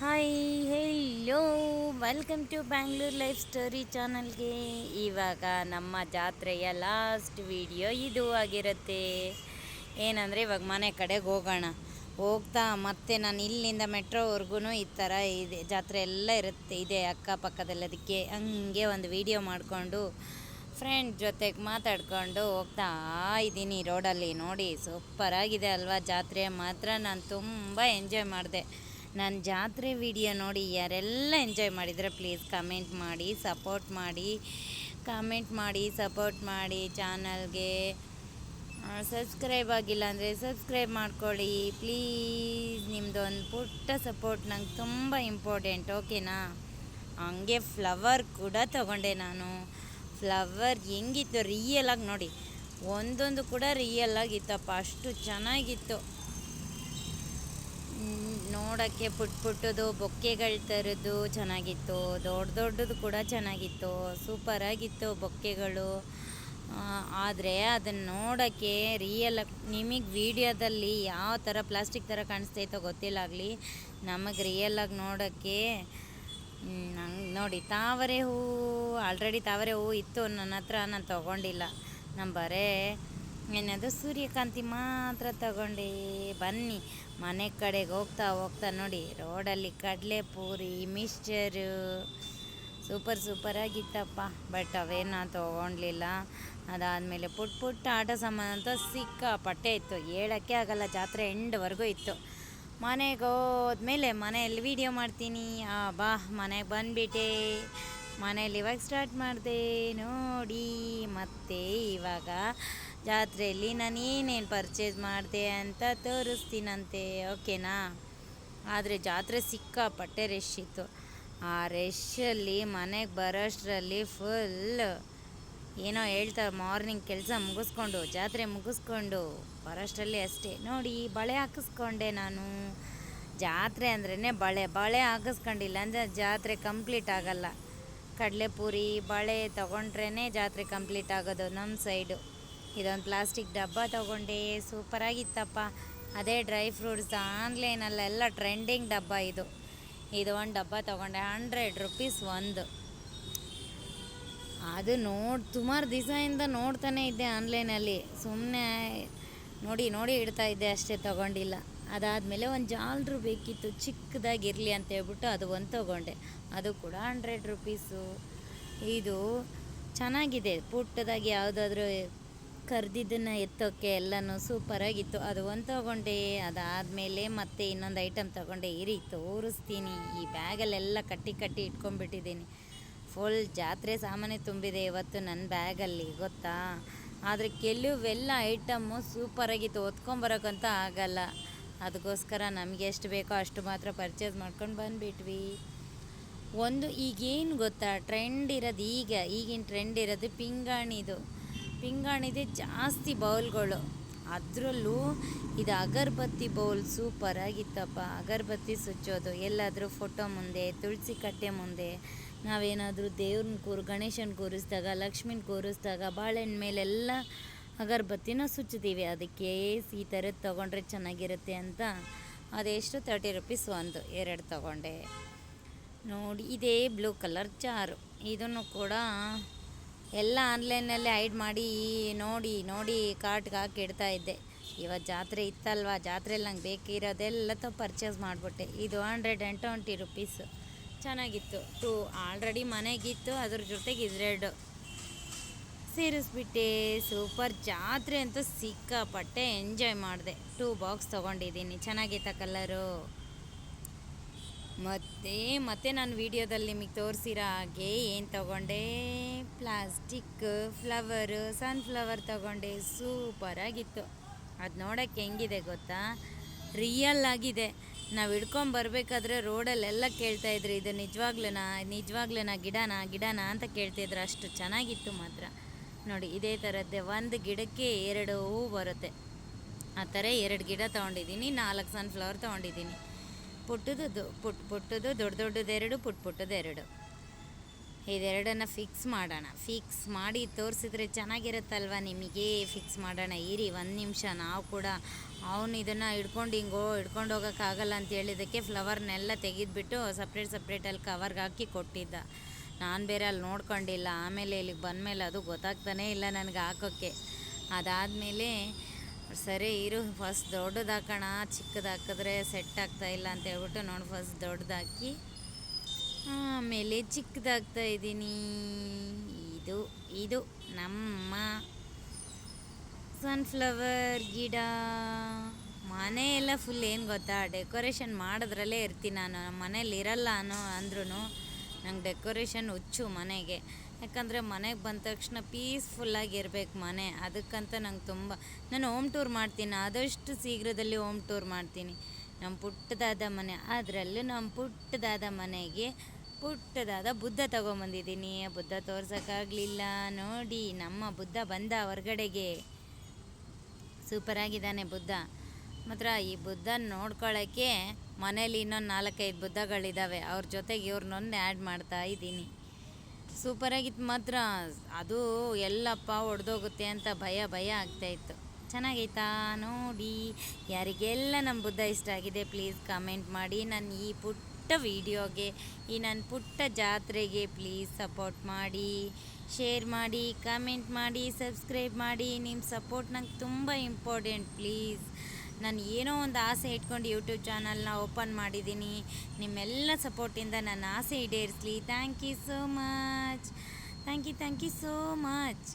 Hi hello welcome to Bangalore life story ಚಾನಲ್ಗೆ ಇವಾಗ ನಮ್ಮ ಜಾತ್ರೆಯ ಲಾಸ್ಟ್ ವಿಡಿಯೋ ಇದು ಆಗಿರುತ್ತೆ. ಏನಂದರೆ ಇವಾಗ ಮನೆ ಕಡೆಗೆ ಹೋಗೋಣ. ಹೋಗ್ತಾ ಮತ್ತೆ ನಾನು ಇಲ್ಲಿಂದ ಮೆಟ್ರೋವರೆಗೂ ಈ ಥರ ಇದೆ. ಜಾತ್ರೆ ಎಲ್ಲ ಇರುತ್ತೆ, ಇದೆ ಅಕ್ಕಪಕ್ಕದಲ್ಲದಕ್ಕೆ ಹಂಗೆ ಒಂದು ವಿಡಿಯೋ ಮಾಡಿಕೊಂಡು ಫ್ರೆಂಡ್ ಜೊತೆಗೆ ಮಾತಾಡ್ಕೊಂಡು ಹೋಗ್ತಾ ಇದ್ದೀನಿ ರೋಡಲ್ಲಿ ನೋಡಿ ಸೂಪರಾಗಿದೆ ಅಲ್ವಾ ಜಾತ್ರೆ. ಮಾತ್ರ ನಾನು ತುಂಬ ಎಂಜಾಯ್ ಮಾಡಿದೆ. ನನ್ನ ಜಾತ್ರೆ ವಿಡಿಯೋ ನೋಡಿ ಯಾರೆಲ್ಲ ಎಂಜಾಯ್ ಮಾಡಿದರೆ ಪ್ಲೀಸ್ ಕಮೆಂಟ್ ಮಾಡಿ, ಸಪೋರ್ಟ್ ಮಾಡಿ, ಕಮೆಂಟ್ ಮಾಡಿ, ಸಪೋರ್ಟ್ ಮಾಡಿ ಚಾನಲ್ಗೆ. ಸಬ್ಸ್ಕ್ರೈಬ್ ಆಗಿಲ್ಲ ಅಂದರೆ ಸಬ್ಸ್ಕ್ರೈಬ್ ಮಾಡ್ಕೊಳ್ಳಿ. ಪ್ಲೀಸ್ ನಿಮ್ಮದು ಒಂದು ಪುಟ್ಟ ಸಪೋರ್ಟ್ ನಂಗೆ ತುಂಬ ಇಂಪಾರ್ಟೆಂಟ್, ಓಕೆನಾ? ಹಂಗೆ ಫ್ಲವರ್ ಕೂಡ ತಗೊಂಡೆ ನಾನು. ಫ್ಲವರ್ ಹೆಂಗಿತ್ತು ರಿಯಲಾಗಿ ನೋಡಿ. ಒಂದೊಂದು ಕೂಡ ರಿಯಲ್ ಆಗಿತ್ತಪ್ಪ, ಅಷ್ಟು ಚೆನ್ನಾಗಿತ್ತು. ನೋಡೋಕ್ಕೆ ಪುಟ್ ಪುಟ್ಟದು, ಬೊಕ್ಕೆಗಳ ಥರದ್ದು ಚೆನ್ನಾಗಿತ್ತು. ದೊಡ್ಡ ದೊಡ್ಡದು ಕೂಡ ಚೆನ್ನಾಗಿತ್ತು. ಸೂಪರಾಗಿತ್ತು ಬೊಕ್ಕೆಗಳು. ಆದರೆ ಅದನ್ನು ನೋಡೋಕ್ಕೆ ರಿಯಲ್ ನಿಮಗೆ ವೀಡಿಯೋದಲ್ಲಿ ಯಾವ ಥರ ಪ್ಲಾಸ್ಟಿಕ್ ಥರ ಕಾಣಿಸ್ತೈತೋ ಗೊತ್ತಿಲ್ಲ ಆಗಲಿ ನಮಗೆ ರಿಯಲಾಗಿ ನೋಡೋಕ್ಕೆ ನಂಗೆ ನೋಡಿ ತಾವರೆ ಹೂವು ಆಲ್ರೆಡಿ ತಾವರೆ ಹೂವು ಇತ್ತು ನನ್ನ ಹತ್ರ ನಾನು ತೊಗೊಂಡಿಲ್ಲ. ನಮ್ಮ ಬರೇ ಏನದು? ಸೂರ್ಯಕಾಂತಿ ಮಾತ್ರ ತಗೊಂಡೆ. ಬನ್ನಿ, ಮನೆ ಕಡೆಗೆ ಹೋಗ್ತಾ ಹೋಗ್ತಾ ನೋಡಿ, ರೋಡಲ್ಲಿ ಕಡಲೆ ಪೂರಿ ಮಿಕ್ಸ್ಚರು ಸೂಪರ್ ಸೂಪರಾಗಿತ್ತಪ್ಪ ಬಟ್ ಅವೇನು ತೊಗೊಂಡ್ಲಿಲ್ಲ. ಅದಾದಮೇಲೆ ಪುಟ್ ಪುಟ್ಟ ಆಟ ಸಾಮಾನು ಅಂತ ಸಿಕ್ಕಾಪಟ್ಟೆ ಇತ್ತು. ಹೇಳೋಕ್ಕೆ ಆಗಲ್ಲ, ಜಾತ್ರೆ ಎಂಡ್ವರೆಗೂ ಇತ್ತು. ಮನೆಗೆ ಹೋದ್ಮೇಲೆ ಮನೆಯಲ್ಲಿ ವೀಡಿಯೋ ಮಾಡ್ತೀನಿ. ಆ ಬಾ ಮನೆಗೆ ಬಂದುಬಿಟ್ಟೆ. ಮನೆಯಲ್ಲಿ ಇವಾಗ ಸ್ಟಾರ್ಟ್ ಮಾಡಿದೆ ನೋಡಿ. ಮತ್ತೆ ಇವಾಗ ಜಾತ್ರೆಯಲ್ಲಿ ನಾನು ಏನೇನು ಪರ್ಚೇಸ್ ಮಾಡಿದೆ ಅಂತ ತೋರಿಸ್ತೀನಂತೆ ಓಕೆನಾ ಆದರೆ ಜಾತ್ರೆ ಸಿಕ್ಕಾಪಟ್ಟೆ ರಶ್ ಇತ್ತು. ಆ ರಶಲ್ಲಿ ಮನೆಗೆ ಬರೋಷ್ಟರಲ್ಲಿ ಫುಲ್ ಏನೋ ಹೇಳ್ತಾರೆ ಮಾರ್ನಿಂಗ್ ಕೆಲಸ ಮುಗಿಸ್ಕೊಂಡು, ಜಾತ್ರೆ ಮುಗಿಸ್ಕೊಂಡು ಬರೋಷ್ಟರಲ್ಲಿ ಅಷ್ಟೇ. ನೋಡಿ, ಬಳೆ ಹಾಕಿಸ್ಕೊಂಡೆ ನಾನು. ಜಾತ್ರೆ ಅಂದ್ರೇ ಬಳೆ. ಬಳೆ ಹಾಕಿಸ್ಕೊಂಡಿಲ್ಲ ಅಂದರೆ ಜಾತ್ರೆ ಕಂಪ್ಲೀಟ್ ಆಗಲ್ಲ. ಕಡಲೆಪುರಿ, ಬಳೆ ತೊಗೊಂಡ್ರೇ ಜಾತ್ರೆ ಕಂಪ್ಲೀಟ್ ಆಗೋದು ನಮ್ಮ ಸೈಡು ಇದೊಂದು ಪ್ಲಾಸ್ಟಿಕ್ ಡಬ್ಬ ತೊಗೊಂಡೆ ಸೂಪರಾಗಿತ್ತಪ್ಪ ಅದೇ ಡ್ರೈ ಫ್ರೂಟ್ಸ್ ಆನ್ಲೈನಲ್ಲೆಲ್ಲ ಟ್ರೆಂಡಿಂಗ್ ಡಬ್ಬ ಇದು. ಇದು ಒಂದು ಡಬ್ಬ ತೊಗೊಂಡೆ ಹಂಡ್ರೆಡ್ ರುಪೀಸ್ ಒಂದು. ಅದು ನೋಡಿ, ಸುಮಾರು ದಿವಸದಿಂದ ನೋಡ್ತಾನೆ ಇದ್ದೆ ಆನ್ಲೈನಲ್ಲಿ ಸುಮ್ಮನೆ ನೋಡಿ ನೋಡಿ ಇಡ್ತಾ ಇದ್ದೆ, ಅಷ್ಟೇ ತೊಗೊಂಡಿಲ್ಲ. ಅದಾದಮೇಲೆ ಒಂದು ಜಾಲ್ರು ಬೇಕಿತ್ತು, ಚಿಕ್ಕದಾಗಿರಲಿ ಅಂತ ಹೇಳ್ಬಿಟ್ಟು ಅದು ಒಂದು ತೊಗೊಂಡೆ. ಅದು ಕೂಡ ಹಂಡ್ರೆಡ್ ರುಪೀಸು ಇದು ಚೆನ್ನಾಗಿದೆ, ಪುಟ್ಟದಾಗಿ ಯಾವುದಾದ್ರೂ ಕರ್ದಿದ್ದನ್ನು ಎತ್ತೋಕ್ಕೆ ಎಲ್ಲನೂ ಸೂಪರಾಗಿತ್ತು ಅದು ಒಂದು ತೊಗೊಂಡೆ, ಅದಾದಮೇಲೆ ಮತ್ತೆ ಇನ್ನೊಂದು ಐಟಮ್ ತೊಗೊಂಡೆ. ಇರಿ, ತೋರಿಸ್ತೀನಿ. ಈ ಬ್ಯಾಗಲ್ಲೆಲ್ಲ ಕಟ್ಟಿ ಕಟ್ಟಿ ಇಟ್ಕೊಂಡ್ಬಿಟ್ಟಿದ್ದೀನಿ. ಫುಲ್ ಜಾತ್ರೆ ಸಾಮಾನೇ ತುಂಬಿದೆ ಇವತ್ತು ನನ್ನ ಬ್ಯಾಗಲ್ಲಿ ಗೊತ್ತಾ? ಆದರೆ ಕೆಲವೆಲ್ಲ ಐಟಮ್ಮು ಸೂಪರಾಗಿತ್ತು ಓದ್ಕೊಂಬರೋಕ್ಕಂತ ಆಗಲ್ಲ. ಅದಕ್ಕೋಸ್ಕರ ನಮಗೆ ಎಷ್ಟು ಬೇಕೋ ಅಷ್ಟು ಮಾತ್ರ ಪರ್ಚೇಸ್ ಮಾಡ್ಕೊಂಡು ಬಂದುಬಿಟ್ವಿ. ಒಂದು ಈಗೇನು ಗೊತ್ತಾ? ಟ್ರೆಂಡ್ ಇರೋದು ಈಗ. ಈಗಿನ ಟ್ರೆಂಡ್ ಇರೋದು ಪಿಂಗಾಣಿದು. ಪಿಂಗಾಣಿದೆ ಜಾಸ್ತಿ ಬೌಲ್ಗಳು. ಅದರಲ್ಲೂ ಇದು ಅಗರಬತ್ತಿ ಬೌಲ್ ಸೂಪರಾಗಿತ್ತಪ್ಪ ಅಗರಬತ್ತಿ ಸುಚ್ಚೋದು, ಎಲ್ಲಾದರೂ ಫೋಟೋ ಮುಂದೆ, ತುಳಸಿ ಕಟ್ಟೆ ಮುಂದೆ, ನಾವೇನಾದರೂ ದೇವ್ರನ್ನ ಕೂರು, ಗಣೇಶನ ಕೂರಿಸಿದಾಗ, ಲಕ್ಷ್ಮಿನ ಕೂರಿಸಿದಾಗ, ಬಾಳೆಹಣ್ಣು ಮೇಲೆಲ್ಲ ಅಗರಬತ್ತಿನ ಸುಚ್ಚುತ್ತೀವಿ. ಅದಕ್ಕೆ ಈ ಥರದ್ದು ತೊಗೊಂಡ್ರೆ ಚೆನ್ನಾಗಿರುತ್ತೆ ಅಂತ. ಅದೆಷ್ಟು ತರ್ಟಿ ರುಪೀಸ್ ಒಂದು, ಎರಡು ತೊಗೊಂಡೆ. ನೋಡಿ, ಇದೇ ಬ್ಲೂ ಕಲರ್ ಚಾರು. ಇದನ್ನು ಕೂಡ ಎಲ್ಲ ಆನ್ಲೈನಲ್ಲೇ ಐಡ್ ಮಾಡಿ, ನೋಡಿ ನೋಡಿ ಕಾರ್ಟ್ಗೆ ಹಾಕಿ ಇಡ್ತಾ ಇದ್ದೆ. ಇವತ್ತು ಜಾತ್ರೆ ಇತ್ತಲ್ವ? ಜಾತ್ರೆಯಲ್ಲಿ ನಂಗೆ ಬೇಕಿರೋದೆಲ್ಲ ತ ಪರ್ಚೇಸ್ ಮಾಡಿಬಿಟ್ಟೆ. ಇದು ಹಂಡ್ರೆಡ್ ಆ್ಯಂಡ್ ಟ್ವೆಂಟಿ ರುಪೀಸು ಚೆನ್ನಾಗಿತ್ತು. ಟು ಆಲ್ರೆಡಿ ಮನೆಗಿತ್ತು, ಅದ್ರ ಜೊತೆಗೆ ಇದ್ರೆಡು ಸೇರಿಸ್ಬಿಟ್ಟೆ. ಸೂಪರ್ ಜಾತ್ರೆ ಅಂತೂ ಸಿಕ್ಕಾಪಟ್ಟೆ ಎಂಜಾಯ್ ಮಾಡಿದೆ. ಟೂ ಬಾಕ್ಸ್ ತೊಗೊಂಡಿದ್ದೀನಿ. ಚೆನ್ನಾಗಿತ್ತ ಕಲರು ಮತ್ತು, ಮತ್ತೆ ನಾನು ವಿಡಿಯೋದಲ್ಲಿ ನಿಮಗೆ ತೋರಿಸಿರೋ ಹಾಗೆ ಏನು ತಗೊಂಡೆ? ಪ್ಲಾಸ್ಟಿಕ್, ಫ್ಲವರ್, ಸನ್ಫ್ಲವರ್ ತಗೊಂಡೆ. ಸೂಪರಾಗಿತ್ತು ಅದು ನೋಡೋಕ್ಕೆ ಹೆಂಗಿದೆ ಗೊತ್ತಾ? ರಿಯಲ್ ಆಗಿದೆ. ನಾವು ಹಿಡ್ಕೊಂಬರ್ಬೇಕಾದ್ರೆ ರೋಡಲ್ಲೆಲ್ಲ ಕೇಳ್ತಾಯಿದ್ರು ಇದು ನಿಜವಾಗ್ಲೂನಾ ನಿಜವಾಗ್ಲೂನಾ ಗಿಡನಾ ಗಿಡನಾ ಅಂತ ಕೇಳ್ತಿದ್ರು ಅಷ್ಟು ಚೆನ್ನಾಗಿತ್ತು ಮಾತ್ರ. ನೋಡಿ, ಇದೇ ಥರದ್ದೇ ಒಂದು ಗಿಡಕ್ಕೆ ಎರಡು ಹೂವು ಬರುತ್ತೆ. ಆ ಥರ ಎರಡು ಗಿಡ ತೊಗೊಂಡಿದ್ದೀನಿ, ನಾಲ್ಕು ಸನ್ಫ್ಲವರ್ ತೊಗೊಂಡಿದ್ದೀನಿ. ಪುಟ್ಟದು ಪುಟ್ ಪುಟ್ಟದು ದೊಡ್ಡ ದೊಡ್ಡದೆರಡು ಪುಟ್ ಪುಟ್ಟದೆರಡು ಇದೆರಡನ್ನು ಫಿಕ್ಸ್ ಮಾಡೋಣ. ಫಿಕ್ಸ್ ಮಾಡಿ ತೋರಿಸಿದ್ರೆ ಚೆನ್ನಾಗಿರುತ್ತಲ್ವ ನಿಮಗೆ? ಫಿಕ್ಸ್ ಮಾಡೋಣ. ಇರಿ, ಒಂದು ನಿಮಿಷ. ನಾವು ಕೂಡ ಅವನು ಇದನ್ನು ಹಿಡ್ಕೊಂಡು ಹಿಂಗೋ ಹಿಡ್ಕೊಂಡು ಹೋಗೋಕ್ಕಾಗಲ್ಲ ಅಂತ ಹೇಳಿದ್ದಕ್ಕೆ ಫ್ಲವರ್ನೆಲ್ಲ ತೆಗೆದುಬಿಟ್ಟು ಸಪ್ರೇಟ್ ಸಪ್ರೇಟಲ್ಲಿ ಕವರ್ಗೆ ಹಾಕಿ ಕೊಟ್ಟಿದ್ದ. ನಾನು ಬೇರೆ ಅಲ್ಲಿ ನೋಡ್ಕೊಂಡಿಲ್ಲ. ಆಮೇಲೆ ಇಲ್ಲಿಗೆ ಬಂದಮೇಲೆ ಅದು ಗೊತ್ತಾಗ್ತಾನೇ ಇಲ್ಲ ನನಗೆ ಹಾಕೋಕ್ಕೆ. ಅದಾದಮೇಲೆ ಸರಿ, ಇರು. ಫಸ್ಟ್ ದೊಡ್ಡದು ಹಾಕೋಣ. ಚಿಕ್ಕದು ಹಾಕಿದ್ರೆ ಸೆಟ್ ಆಗ್ತಾ ಇಲ್ಲ ಅಂತ ಹೇಳ್ಬಿಟ್ಟು ನೋಡಿ ಫಸ್ಟ್ ದೊಡ್ಡದು ಹಾಕಿ. ಆಮೇಲೆ ಚಿಕ್ಕದಾಗ್ತಾ ಇದ್ದೀನಿ. ಇದು ಇದು ನಮ್ಮ ಸನ್ಫ್ಲವರ್ ಗಿಡ. ಮನೆ ಎಲ್ಲ ಫುಲ್ ಏನು ಗೊತ್ತಾ? ಡೆಕೋರೇಷನ್ ಮಾಡೋದ್ರಲ್ಲೇ ಇರ್ತೀನಿ ನಾನು. ನಮ್ಮ ಮನೇಲಿ ಇರಲ್ಲ ಅನ್ನೋ ಅಂದ್ರೂ ನಂಗೆ ಡೆಕೋರೇಷನ್ ಹುಚ್ಚು ಮನೆಗೆ. ಯಾಕಂದರೆ ಮನೆಗೆ ಬಂದ ತಕ್ಷಣ ಪೀಸ್ಫುಲ್ಲಾಗಿ ಇರಬೇಕು ಮನೆ. ಅದಕ್ಕಂತ ನಂಗೆ ತುಂಬ, ನಾನು ಹೋಮ್ ಟೂರ್ ಮಾಡ್ತೀನಿ. ಆದಷ್ಟು ಶೀಘ್ರದಲ್ಲಿ ಹೋಮ್ ಟೂರ್ ಮಾಡ್ತೀನಿ. ನಮ್ಮ ಪುಟ್ಟದಾದ ಮನೆ, ಅದರಲ್ಲೂ ನಮ್ಮ ಪುಟ್ಟದಾದ ಮನೆಗೆ ಪುಟ್ಟದಾದ ಬುದ್ಧ ತೊಗೊಂಬಂದಿದ್ದೀನಿ. ಬುದ್ಧ ತೋರ್ಸೋಕ್ಕಾಗಲಿಲ್ಲ. ನೋಡಿ, ನಮ್ಮ ಬುದ್ಧ ಬಂದ ಹೊರಗಡೆಗೆ. ಸೂಪರಾಗಿದ್ದಾನೆ ಬುದ್ಧ. ಮಾತ್ರ ಈ ಬುದ್ಧನ ನೋಡ್ಕೊಳ್ಳೋಕ್ಕೆ ಮನೇಲಿ ಇನ್ನೊಂದು ನಾಲ್ಕೈದು ಬುದ್ಧಗಳಿದ್ದಾವೆ ಅವ್ರ ಜೊತೆಗೆ ಇವ್ರನ್ನೊಂದು ಆ್ಯಡ್ ಮಾಡ್ತಾ ಇದ್ದೀನಿ. ಸೂಪರಾಗಿತ್ತು ಮಾತ್ರ. ಅದು ಎಲ್ಲಪ್ಪ ಒಡೆದೋಗುತ್ತೆ ಅಂತ ಭಯ ಭಯ ಆಗ್ತಾಯಿತ್ತು ಚೆನ್ನಾಗೈತಾ ನೋಡಿ. ಯಾರಿಗೆಲ್ಲ ನಮ್ಮ ಬುದ್ಧ ಇಷ್ಟ ಆಗಿದೆ ಪ್ಲೀಸ್ ಕಮೆಂಟ್ ಮಾಡಿ. ನನ್ನ ಈ ಪುಟ್ಟ ವೀಡಿಯೋಗೆ ಈ ನನ್ನ ಪುಟ್ಟ ಜಾತ್ರೆಗೆ ಪ್ಲೀಸ್ ಸಪೋರ್ಟ್ ಮಾಡಿ. ಶೇರ್ ಮಾಡಿ ಕಮೆಂಟ್ ಮಾಡಿ ಸಬ್ಸ್ಕ್ರೈಬ್ ಮಾಡಿ. ನಿಮ್ಮ ಸಪೋರ್ಟ್ ನಂಗೆ ತುಂಬ ಇಂಪಾರ್ಟೆಂಟ್ ಪ್ಲೀಸ್ ನಾನು ಏನೋ ಒಂದು ಆಸೆ ಇಟ್ಕೊಂಡು ಯೂಟ್ಯೂಬ್ ಚಾನಲ್ನ ಓಪನ್ ಮಾಡಿದ್ದೀನಿ. ನಿಮ್ಮೆಲ್ಲ ಸಪೋರ್ಟಿಂದ ನನ್ನ ಆಸೆ ಈಡೇರಿಸಲಿ. Thank you so much thank you thank you so much